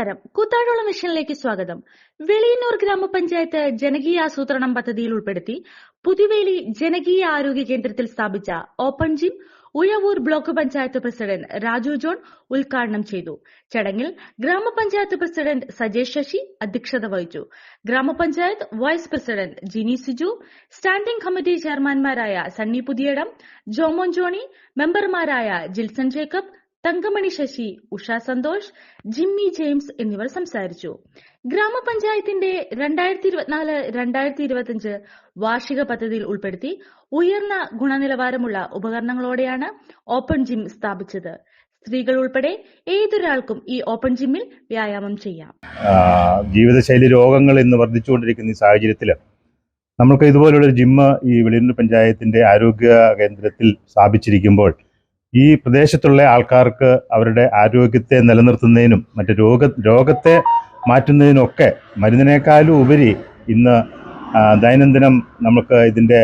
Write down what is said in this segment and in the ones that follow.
നമസ്കാരം. കൂത്താടുള്ള മിഷനിലേക്ക് സ്വാഗതം. വെളിയന്നൂർ ഗ്രാമപഞ്ചായത്ത് ജനകീയ ആസൂത്രണം പദ്ധതിയിൽ ഉൾപ്പെടുത്തി പുതുവേലി ജനകീയ ആരോഗ്യ കേന്ദ്രത്തിൽ സ്ഥാപിച്ച open gym Uzhavoor block panchayat president Raju John ഉദ്ഘാടനം ചെയ്തു. ചടങ്ങിൽ ഗ്രാമപഞ്ചായത്ത് പ്രസിഡന്റ് സജേഷ് ശശി അധ്യക്ഷത വഹിച്ചു. ഗ്രാമപഞ്ചായത്ത് vice president Jini Siju standing committee ചെയർമാൻമാരായ Sunny Puthiyadam Jomon Johny മെമ്പർമാരായ ജിൽസൺ ജേക്കബ് തങ്കമണി ശശി ഉഷ സന്തോഷ് ജിമ്മി ജെയിംസ് എന്നിവർ സംസാരിച്ചു. ഗ്രാമപഞ്ചായത്തിന്റെ രണ്ടായിരത്തി ഇരുപത്തിനാല് രണ്ടായിരത്തി ഇരുപത്തിയഞ്ച് വാർഷിക പദ്ധതിയിൽ ഉൾപ്പെടുത്തി ഉയർന്ന ഗുണനിലവാരമുള്ള ഉപകരണങ്ങളോടെയാണ് ഓപ്പൺ ജിം സ്ഥാപിച്ചത്. സ്ത്രീകൾ ഉൾപ്പെടെ ഏതൊരാൾക്കും ഈ ഓപ്പൺ ജിമ്മിൽ വ്യായാമം ചെയ്യാം. ജീവിതശൈലി രോഗങ്ങൾ ഇന്ന് വർദ്ധിച്ചുകൊണ്ടിരിക്കുന്ന ഈ സാഹചര്യത്തിൽ നമ്മൾക്ക് ഇതുപോലുള്ള ജിമ്മ് ഈ വെളിയൂർ പഞ്ചായത്തിന്റെ ആരോഗ്യ കേന്ദ്രത്തിൽ സ്ഥാപിച്ചിരിക്കുമ്പോൾ ഈ പ്രദേശത്തുള്ള ആൾക്കാർക്ക് അവരുടെ ആരോഗ്യത്തെ നിലനിർത്തുന്നതിനും മറ്റ് രോഗ രോഗത്തെ മാറ്റുന്നതിനൊക്കെ മരുന്നിനേക്കാളും ഉപരി ഇന്ന് ദൈനംദിനം നമുക്ക് ഇതിന്റെ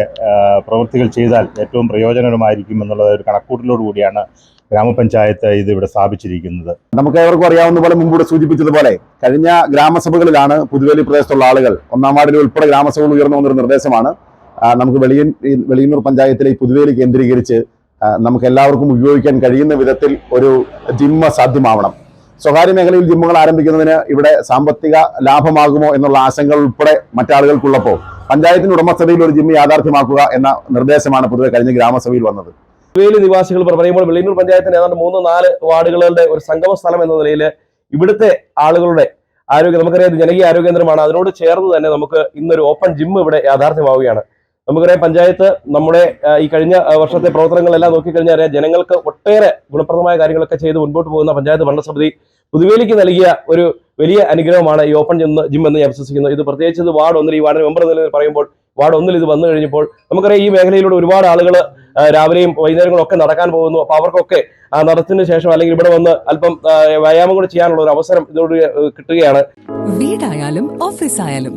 പ്രവൃത്തികൾ ചെയ്താൽ ഏറ്റവും പ്രയോജനകരമായിരിക്കും എന്നുള്ള ഒരു കണക്കൂട്ടിലോട് കൂടിയാണ് ഗ്രാമപഞ്ചായത്ത് ഇത് ഇവിടെ സ്ഥാപിച്ചിരിക്കുന്നത്. നമുക്ക് ഏവർക്കും അറിയാവുന്ന പോലെ മുമ്പൂടെ സൂചിപ്പിച്ചതുപോലെ കഴിഞ്ഞ ഗ്രാമസഭകളിലാണ് പുതുവേലി പ്രദേശത്തുള്ള ആളുകൾ ഒന്നാം വാർഡിൽ ഉൾപ്പെടെ ഗ്രാമസഭകൾ ഉയർന്നു വന്നൊരു നിർദ്ദേശമാണ്. നമുക്ക് വെളിയൻ വെളിയന്നൂർ പഞ്ചായത്തിലെ പുതുവേലി കേന്ദ്രീകരിച്ച് നമുക്ക് എല്ലാവർക്കും ഉപയോഗിക്കാൻ കഴിയുന്ന വിധത്തിൽ ഒരു ജിമ്മ സാധ്യമാവണം. സ്വകാര്യ മേഖലയിൽ ജിമ്മുകൾ ആരംഭിക്കുന്നതിന് ഇവിടെ സാമ്പത്തിക ലാഭമാകുമോ എന്നുള്ള ആശങ്ക ഉൾപ്പെടെ മറ്റാളുകൾക്കുള്ളപ്പോൾ പഞ്ചായത്തിന് ഉടമസ്ഥതയിൽ ഒരു ജിമ്മ് യാഥാർത്ഥ്യമാക്കുക എന്ന നിർദ്ദേശമാണ് പൊതുവെ കഴിഞ്ഞ ഗ്രാമസഭയിൽ വന്നത്. വേലി നിവാസികൾ പറയുമ്പോൾ വെള്ളിയൂർ പഞ്ചായത്തിന് ഏതാണ്ട് മൂന്ന് നാല് വാർഡുകളുടെ ഒരു സംഗമ സ്ഥലം എന്ന നിലയിൽ ഇവിടുത്തെ ആളുകളുടെ ആരോഗ്യം നമുക്കറിയാം ജനകീയ ആരോഗ്യ കേന്ദ്രമാണ്. അതിനോട് ചേർന്ന് തന്നെ നമുക്ക് ഇന്നൊരു ഓപ്പൺ ജിം ഇവിടെ യാഥാർത്ഥ്യമാവുകയാണ്. നമുക്കറിയാം പഞ്ചായത്ത് നമ്മുടെ ഈ കഴിഞ്ഞ വർഷത്തെ പ്രവർത്തനങ്ങളെല്ലാം നോക്കിക്കഴിഞ്ഞാൽ അറിയാം ജനങ്ങൾക്ക് ഒട്ടേറെ ഗുണപ്രദമായ കാര്യങ്ങളൊക്കെ ചെയ്ത് മുൻപോട്ട് പോകുന്ന പഞ്ചായത്ത് ഭരണസമിതി പുതുവേലിക്ക് നൽകിയ ഒരു വലിയ അനുഗ്രഹമാണ് ഈ ഓപ്പൺ ജിം ജിം എന്ന് ഞാൻ വിശ്വസിക്കുന്നു. ഇത് പ്രത്യേകിച്ച് ഇത് വാർഡ് ഒന്നിൽ ഈ വാർഡ് മെമ്പർ എന്ന് പറയുമ്പോൾ വാർഡ് ഒന്നിൽ ഇത് വന്നു കഴിഞ്ഞപ്പോൾ നമുക്കറിയാം ഈ മേഖലയിലൂടെ ഒരുപാട് ആളുകൾ രാവിലെയും വൈകുന്നേരങ്ങളും ഒക്കെ നടക്കാൻ പോകുന്നു. അപ്പൊ അവർക്കൊക്കെ ആ നടത്തിന് ശേഷം അല്ലെങ്കിൽ ഇവിടെ വന്ന് അല്പം വ്യായാമം കൂടി ചെയ്യാനുള്ള ഒരു അവസരം ഇതോട് കിട്ടുകയാണ്. വീടായാലും ഓഫീസായാലും